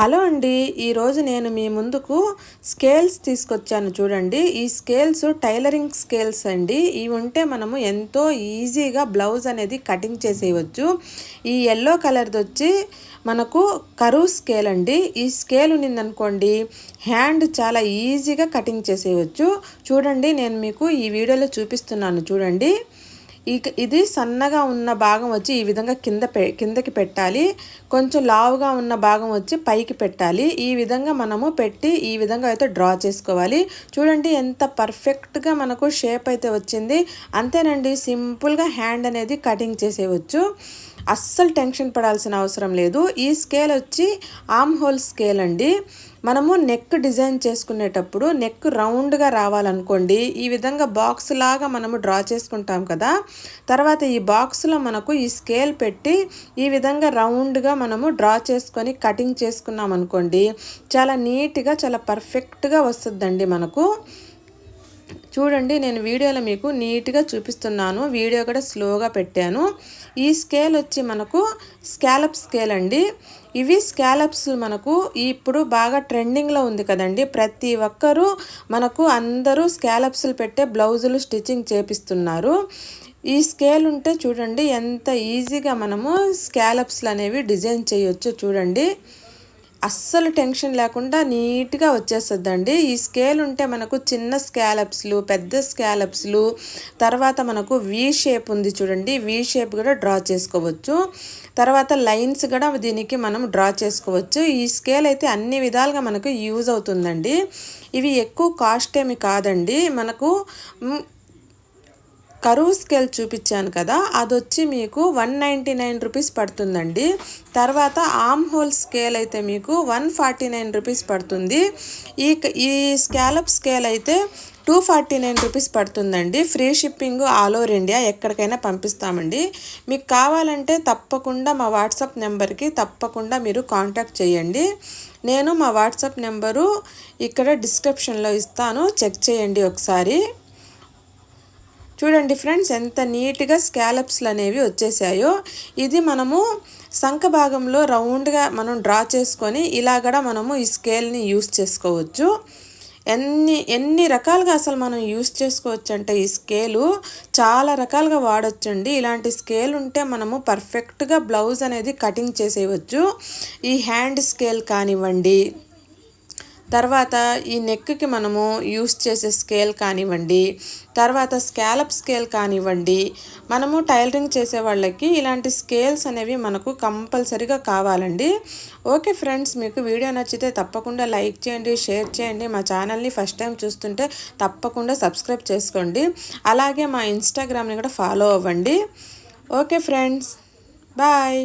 Hello అండి ఈరోజు నేను మీ ముందుకు స్కేల్స్ తీసుకొచ్చాను చూడండి. ఈ స్కేల్స్ టైలరింగ్ స్కేల్స్ అండి. ఇవి ఉంటే మనము ఎంతో ఈజీగా బ్లౌజ్ అనేది కటింగ్ చేసేయవచ్చు. ఈ ఎల్లో కలర్ది వచ్చి మనకు కరువు స్కేల్ అండి. ఈ స్కేల్ ఉన్నిందనుకోండి హ్యాండ్ చాలా ఈజీగా కటింగ్ చేసేయవచ్చు. చూడండి నేను మీకు ఈ వీడియోలో చూపిస్తున్నాను చూడండి. ఇది సన్నగా ఉన్న భాగం వచ్చి ఈ విధంగా కింద పె కిందకి పెట్టాలి. కొంచెం లావుగా ఉన్న భాగం వచ్చి పైకి పెట్టాలి. ఈ విధంగా మనము పెట్టి ఈ విధంగా అయితే డ్రా చేసుకోవాలి. చూడండి ఎంత పర్ఫెక్ట్గా మనకు షేప్ అయితే వచ్చింది. అంతేనండి సింపుల్గా హ్యాండ్ అనేది కటింగ్ చేసేయవచ్చు అస్సలు టెన్షన్ పడాల్సిన అవసరం లేదు. ఈ స్కేల్ వచ్చి ఆమ్ హోల్ స్కేల్ అండి. మనము నెక్ డిజైన్ చేసుకునేటప్పుడు నెక్ రౌండ్గా రావాలనుకోండి. ఈ విధంగా బాక్స్ లాగా మనము డ్రా చేసుకుంటాం కదా. తర్వాత ఈ బాక్స్లో మనకు ఈ స్కేల్ పెట్టి ఈ విధంగా రౌండ్గా మనము డ్రా చేసుకొని కటింగ్ చేసుకున్నాం అనుకోండి చాలా నీట్గా చాలా పర్ఫెక్ట్గా వస్తుందండి మనకు. చూడండి నేను వీడియోలో మీకు నీట్గా చూపిస్తున్నాను. వీడియో కూడా స్లోగా పెట్టాను. ఈ స్కేల్ వచ్చి మనకు స్కాలప్ స్కేల్ అండి. ఇవి స్కాలప్స్ మనకు ఇప్పుడు బాగా ట్రెండింగ్లో ఉంది కదండి. ప్రతి ఒక్కరూ మనకు అందరూ స్కాలప్స్లు పెట్టే బ్లౌజులు స్టిచ్చింగ్ చేపిస్తున్నారు. ఈ స్కేల్ ఉంటే చూడండి ఎంత ఈజీగా మనము స్కాలప్స్లు అనేవి డిజైన్ చేయొచ్చు చూడండి. అస్సలు టెన్షన్ లేకుండా నీట్గా వచ్చేస్తుందండి. ఈ స్కేల్ ఉంటే మనకు చిన్న స్కాలప్స్లు పెద్ద స్కాలప్స్లు తర్వాత మనకు వీ షేప్ ఉంది చూడండి. వీ షేప్ కూడా డ్రా చేసుకోవచ్చు. తర్వాత లైన్స్ కూడా దీనికి మనం డ్రా చేసుకోవచ్చు. ఈ స్కేల్ అయితే అన్ని విధాలుగా మనకు యూజ్ అవుతుందండి. ఇవి ఎక్కువ కాస్ట్ ఏమి కాదండి. మనకు కరువు స్కేల్ చూపించాను కదా అది వచ్చి మీకు వన్ నైంటీ నైన్ రూపీస్ పడుతుందండి. తర్వాత ఆమ్ హోల్ స్కేల్ అయితే మీకు వన్ ఫార్టీ నైన్ రూపీస్ పడుతుంది. ఈ ఈ స్కాలప్ స్కేల్ అయితే టూ ఫార్టీ నైన్ రూపీస్ పడుతుందండి. Free shipping all over India ఎక్కడికైనా పంపిస్తామండి. మీకు కావాలంటే తప్పకుండా మా వాట్సాప్ నెంబర్కి తప్పకుండా మీరు కాంటాక్ట్ చేయండి. నేను మా వాట్సాప్ నెంబరు ఇక్కడ డిస్క్రిప్షన్లో ఇస్తాను. చెక్ చేయండి ఒకసారి. చూడండి ఫ్రెండ్స్ ఎంత నీట్గా స్కాలప్స్లు అనేవి వచ్చేసాయో. ఇది మనము సంఖ భాగంలో రౌండ్గా మనం డ్రా చేసుకొని ఇలా కూడా మనము ఈ స్కేల్ని యూస్ చేసుకోవచ్చు. ఎన్ని ఎన్ని రకాలుగా అసలు మనం యూస్ చేసుకోవచ్చు అంటే ఈ స్కేలు చాలా రకాలుగా వాడచ్చండి. ఇలాంటి స్కేల్ ఉంటే మనము పర్ఫెక్ట్గా బ్లౌజ్ అనేది కటింగ్ చేసేయవచ్చు. ఈ హ్యాండ్ స్కేల్ కానివ్వండి తర్వాత ఈ నెక్కి మనము యూస్ చేసే స్కేల్ కానివ్వండి తర్వాత స్కాలప్ స్కేల్ కానివ్వండి మనము టైలరింగ్ చేసే వాళ్ళకి ఇలాంటి స్కేల్స్ అనేవి మనకు కంపల్సరీగా కావాలండి. ఓకే ఫ్రెండ్స్ మీకు వీడియో నచ్చితే తప్పకుండా లైక్ చేయండి షేర్ చేయండి. మా ఛానల్ని ఫస్ట్ టైం చూస్తుంటే తప్పకుండా సబ్స్క్రైబ్ చేసుకోండి. అలాగే మా ఇన్స్టాగ్రామ్ని కూడా ఫాలో అవ్వండి. Okay friends bye.